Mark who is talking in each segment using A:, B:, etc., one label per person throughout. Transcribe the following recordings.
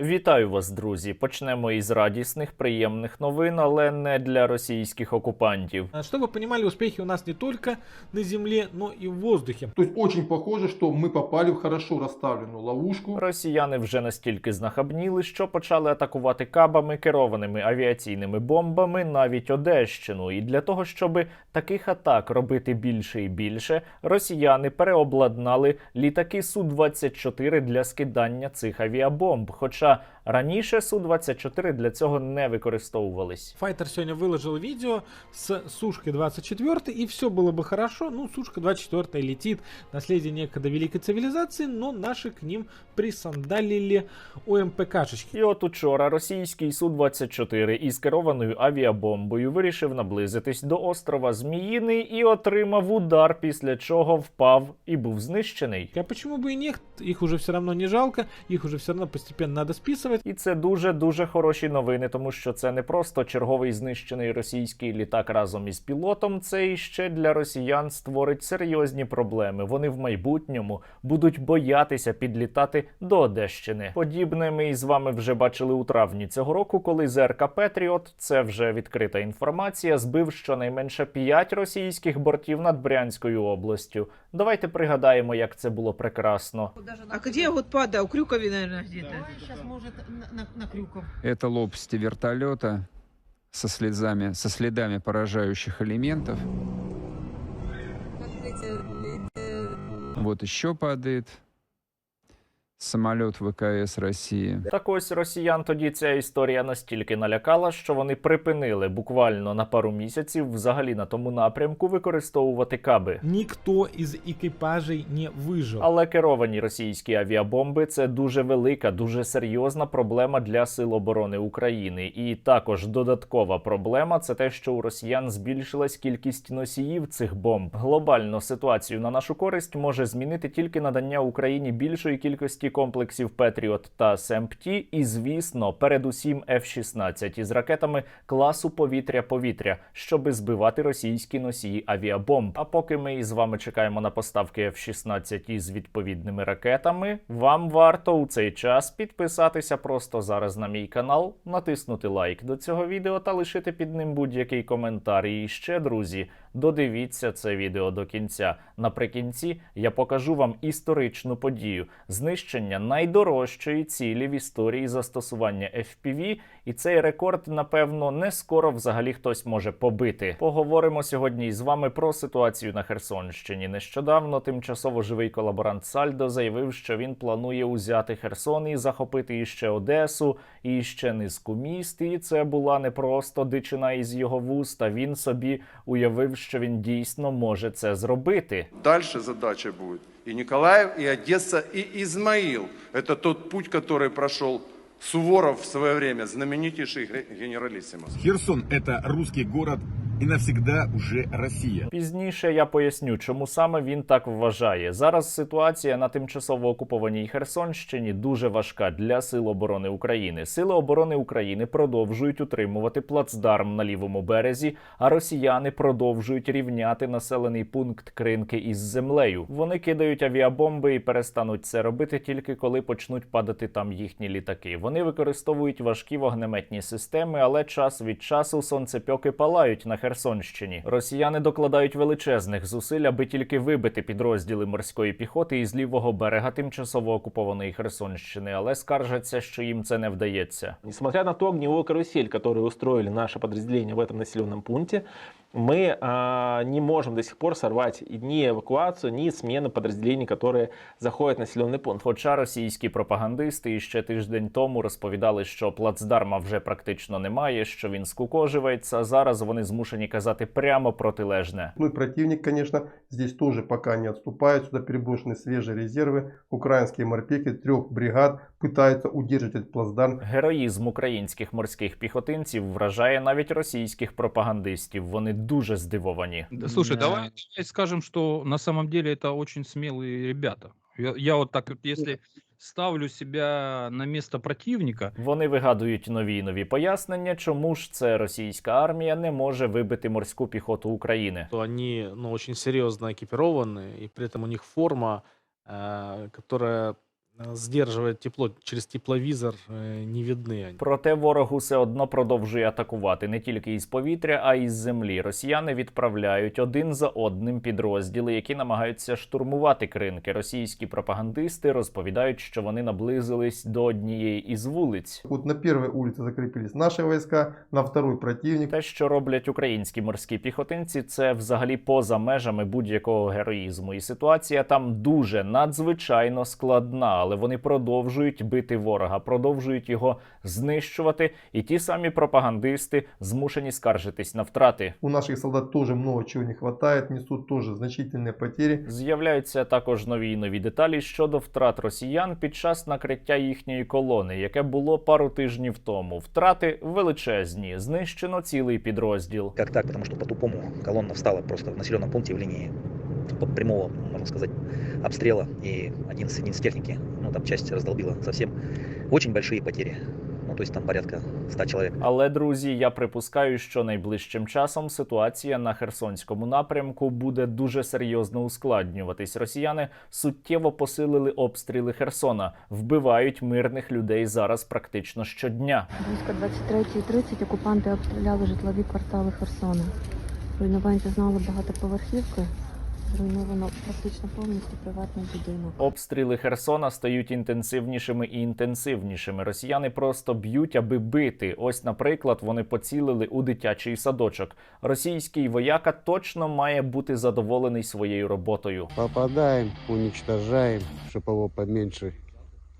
A: Вітаю вас, друзі. Почнемо із радісних, приємних новин, але не для російських окупантів.
B: А, Чтобы вы понимали, успехи у нас не только на земле, но и в воздухе.
C: То есть очень похоже, что мы попали в хорошо расставленную ловушку.
A: Росіяни вже настільки знахабніли, що почали атакувати кабами, керованими авіаційними бомбами, навіть Одещину. І для того, щоб таких атак робити більше і більше, росіяни переобладнали літаки Су-24 для скидання цих авіабомб. Хоча раніше Су-24 для цього не використовувались.
B: Файтер сегодня выложил видео с Сушкой 24, и все было бы хорошо. Ну, Сушка 24 летит, наследие некогда великой цивилизации, но наши к ним присандалили ОМПКшечки.
A: І от учора російський Су-24 із керованою авіабомбою вирішив наблизитись до острова Зміїний і отримав удар, після чого впав і був знищений.
B: А почему бы и нет? Их уже все равно не жалко, их уже все равно постепенно надо списывать.
A: І це дуже дуже хороші новини, тому що це не просто черговий знищений російський літак разом із пілотом. Це іще для росіян створить серйозні проблеми. Вони в майбутньому будуть боятися підлітати до Одещини. Подібне ми із вами вже бачили у травні цього року, коли ЗРК Петріот, це вже відкрита інформація, збив щонайменше 5 російських бортів над Брянською областю. Давайте пригадаємо, як це було прекрасно.
D: А где вот падал? У Крюкове, наверное, где-то.
E: Может на, на, на Крюков.
F: Это лопасти вертолета со слезами, со следами поражающих элементов. Вот еще падает самолет ВКС России.
A: Так ось росіян тоді ця історія настільки налякала, що вони припинили буквально на пару місяців взагалі на тому напрямку використовувати каби.
B: Никто из экипажей не выжил.
A: Але керовані російські авіабомби це дуже велика, дуже серйозна проблема для сил оборони України. І також додаткова проблема це те, що у росіян збільшилась кількість носіїв цих бомб. Глобально ситуацію на нашу користь може змінити тільки надання Україні більшої кількості комплексів Петріот та СМПТ, і звісно, передусім F-16 із ракетами класу повітря-повітря, щоби збивати російські носії авіабомб. А поки ми із вами чекаємо на поставки F-16 із відповідними ракетами, вам варто у цей час підписатися просто зараз на мій канал, натиснути лайк до цього відео та лишити під ним будь-який коментар. І ще, друзі, додивіться це відео до кінця. Наприкінці я покажу вам історичну подію знищення найдорожчої цілі в історії застосування FPV, і цей рекорд, напевно, не скоро взагалі хтось може побити. Поговоримо сьогодні із вами про ситуацію на Херсонщині. Нещодавно тимчасово живий колаборант Сальдо заявив, що він планує узяти Херсон і захопити іще Одесу, і ще низку міст. І це була не просто дичина із його вуст. а Він собі уявив, що він дійсно може це зробити.
G: Дальше задача будет и Николаев, и Одесса, и Измаил. Это тот путь, который прошел Суворов в свое время, знаменитейший гре- генералиссимус.
H: Херсон – это русский город и навсегда уже Россия.
A: Пізніше я поясню, чому саме він так вважає. Зараз ситуація на тимчасово окупованій Херсонщині дуже важка для сил оборони України. Сили оборони України продовжують утримувати плацдарм на лівому березі, а росіяни продовжують рівняти населений пункт Кринки із землею. Вони кидають авіабомби і перестануть це робити тільки коли почнуть падати там їхні літаки. Вони використовують важкі вогнеметні системи, але час від часу сонцепьоки палають на Херсонщині. Росіяни докладають величезних зусиль, аби тільки вибити підрозділи морської піхоти із лівого берега тимчасово окупованої Херсонщини, але скаржаться, що їм це не вдається.
I: Несмотря на ту огневую карусель, которую устроили наше подразделения в этом населенном пункте, мы а, не можем до сих пор сорвать ни эвакуацию, ни смену подразделений, которые заходят в населенный пункт.
A: Хоча російські пропагандисти ще тиждень тому розповідали, що плацдарма вже практично немає, що він скукожується. Зараз вони змушені казати прямо протилежне.
C: Ну и противник, конечно, здесь тоже пока не отступает. Сюда переброшены свежие резервы. Украинские морпеки трех бригад пытаются удержать этот плацдарм.
A: Героїзм українських морських піхотинців вражає навіть російських пропагандистів. Вони дуже здивовані.
J: Да, Слушай,
B: Да.
J: давай скажем, что на самом деле это очень смелые ребята. Я, я вот так, вот, если ставлю себя на место противника,
A: Вони вигадують нові й нові пояснення, чому ж це російська армія не може вибити морську піхоту України.
K: что они ну, очень серьезно экипированы, и при этом у них форма, э, которая
B: э, сдерживает тепло через тепловизор, э, не видны они.
A: Проте ворог усе одно продовжує атакувати не тільки із повітря, а й з землі. Росіяни відправляють один за одним підрозділи, які намагаються штурмувати кринки. Російські пропагандисти розповідають, що вони наблизились до однієї із вулиць.
C: Вот на первой улице закрепились наши войска, на второй противник.
A: Те, що роблять українські морські піхотинці, це взагалі поза межами будь-якого героїзму. І ситуація там дуже надзвичайно складна, але вони продовжують бити ворога, продовжують його знищувати. І ті самі пропагандисти змушені скаржитись на втрати.
C: У наших солдат тоже много чего не хватает, несут тоже значительные потери.
A: З'являються також нові й нові деталі щодо втрат росіян під час накриття їхньої колони, яке було пару тижнів тому. Втрати величезні, знищено цілий підрозділ.
K: Как так? Потому что по-тупому колонна встала просто в населенном пункте в линии п- прямого, можно сказать, обстрела. И один с единиц техники, ну там часть раздолбила совсем. Очень большие потери. Ну то есть там порядка 100 человек.
A: Але друзі, я припускаю, що найближчим часом ситуація на Херсонському напрямку буде дуже серйозно ускладнюватись. Росіяни суттєво посилили обстріли Херсона, вбивають мирних людей зараз практично щодня.
L: Близько 23.30 окупанти обстріляли житлові квартали Херсона. Руйнувань зазнали багатоповерхівки. Зруйновано практично повністю приватний будинок.
A: Обстріли Херсона стають інтенсивнішими і інтенсивнішими. Росіяни просто б'ють, аби бити. Ось, наприклад, вони поцілили у дитячий садочок. Російський вояка точно має бути задоволений своєю роботою.
M: Попадаємо, унічтажаємо, щоб его поменьше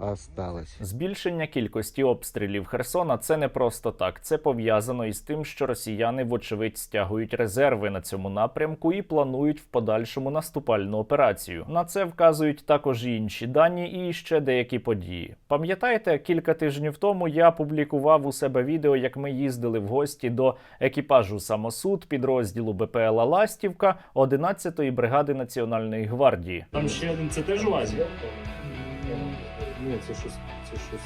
M: осталось.
A: Збільшення кількості обстрілів Херсона це не просто так. Це пов'язано із тим, що росіяни, вочевидь, стягують резерви на цьому напрямку і планують в подальшому наступальну операцію. На це вказують також і інші дані і ще деякі події. Пам'ятаєте, кілька тижнів тому я публікував у себе відео, як ми їздили в гості до екіпажу самосуд підрозділу БПЛА Ластівка 11-ї бригади Національної гвардії.
B: Там ще один, це теж УАЗик? Ні, це щось, це щось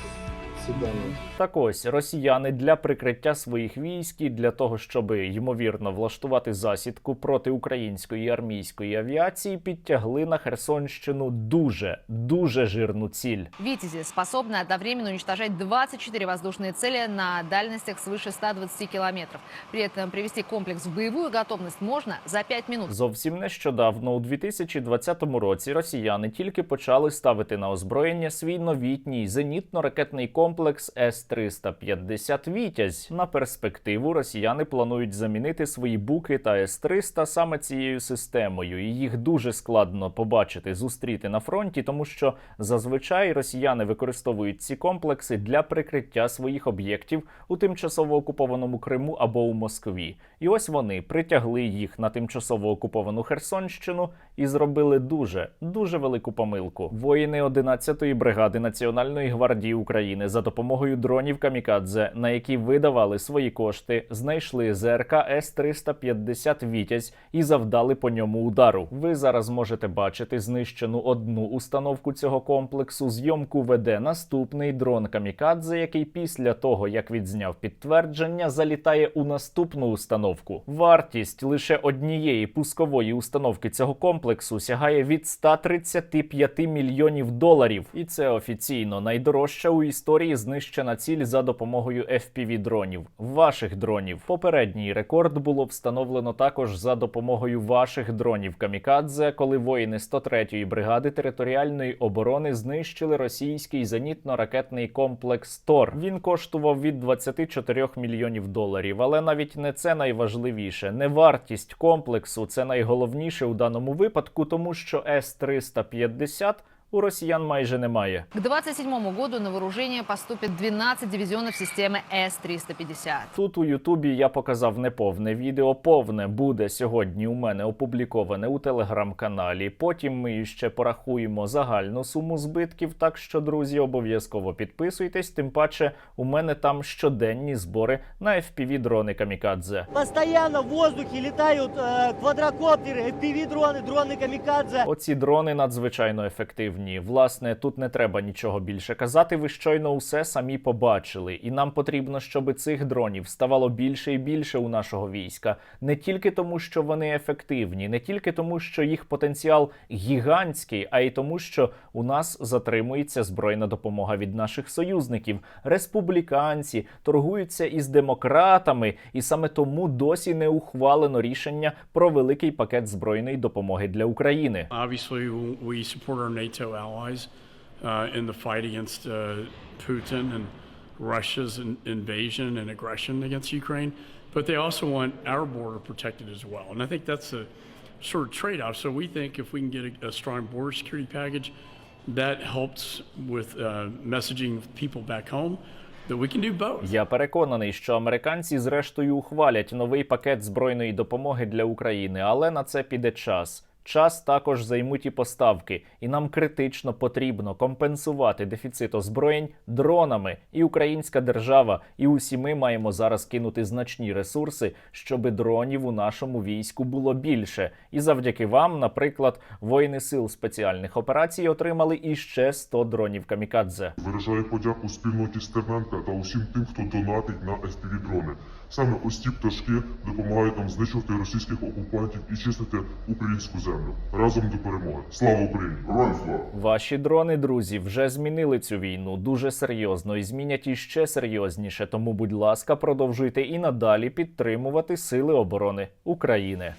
B: седано.
A: Так ось росіяни для прикриття своїх військ і для того, щоб ймовірно влаштувати засідку проти української армійської авіації, підтягли на Херсонщину дуже дуже жирну ціль.
N: Витязи способны одновременно уничтожать 24 воздушные цели на дальностях свыше 120 километров. При этом привести комплекс в боевую готовность можно за 5 минут.
A: Зовсім нещодавно, у 2020 році, росіяни тільки почали ставити на озброєння свій новітній зенітно-ракетний комплекс С-350 Вітязь. На перспективу росіяни планують замінити свої буки та С-300 саме цією системою. І їх дуже складно побачити, зустріти на фронті, тому що зазвичай росіяни використовують ці комплекси для прикриття своїх об'єктів у тимчасово окупованому Криму або у Москві. І ось вони притягли їх на тимчасово окуповану Херсонщину і зробили дуже дуже велику помилку. Воїни 11-ї бригади Національної гвардії України за допомогою дронів Камікадзе, на які видавали свої кошти, знайшли ЗРК С-350 Вітязь і завдали по ньому удару. Ви зараз можете бачити знищену одну установку цього комплексу. Зйомку веде наступний дрон Камікадзе, який після того як відзняв підтвердження, залітає у наступну установку. Вартість лише однієї пускової установки цього комплексу сягає від 135 мільйонів доларів, і це офіційно найдорожча у історії знищена ціль за допомогою fpv дронів, ваших дронів. Попередній рекорд було встановлено також за допомогою ваших дронів Камікадзе, коли воїни 103-ї бригади територіальної оборони знищили російський зенітно-ракетний комплекс Тор. Він коштував від 24 мільйонів доларів. Але навіть не це найважливіше. Не вартість комплексу це найголовніше у даному випадку, тому що С-350 у росіян майже немає.
N: К 27 году на вооружение поступит 12 дивизионов системы С-350.
A: Тут у Ютубі я показав неповне відео. Повне буде сьогодні у мене опубліковане у телеграм-каналі. Потім ми ще порахуємо загальну суму збитків. Так що, друзі, обов'язково підписуйтесь. Тим паче, у мене там щоденні збори на fpv дрони Камікадзе.
O: Постоянно в воздухе летают э, квадрокоптеры, FPV-дроны, дроны камикадзе.
A: Оці дрони надзвичайно ефективні. сьогодні. Власне, тут не треба нічого більше казати. Ви щойно усе самі побачили, і нам потрібно, щоб цих дронів ставало більше і більше у нашого війська, не тільки тому, що вони ефективні, не тільки тому, що їх потенціал гігантський, а й тому, що у нас затримується збройна допомога від наших союзників. Республіканці торгуються із демократами, і саме тому досі не ухвалено рішення про великий пакет збройної допомоги для України.
P: Obviously, we NATO allies uh, in the fight against uh, Putin and Russia's in- invasion and aggression against Ukraine, but they also want our border protected as well. And I think that's a sort of trade off. So we think if we can get a, a strong border security package, that helps with uh, messaging people back home that we can do both.
A: Я переконаний, що американці зрештою ухвалять новий пакет збройної допомоги для України, але на це піде час. Час також займуть і поставки, і нам критично потрібно компенсувати дефіцит озброєнь дронами. І українська держава, і усі ми маємо зараз кинути значні ресурси, щоби дронів у нашому війську було більше. І завдяки вам, наприклад, воїни сил спеціальних операцій отримали іще 100 дронів камікадзе.
Q: Виражаю подяку спільноті Стерненка та усім тим, хто донатить на fpv дрони. Саме ось ці пташки допомагають нам знищувати російських окупантів і чистити українську землю. Разом до перемоги. Слава Україні! Героям!
A: Ваші дрони, друзі, вже змінили цю війну дуже серйозно і змінять іще серйозніше. Тому, будь ласка, продовжуйте і надалі підтримувати Сили оборони України.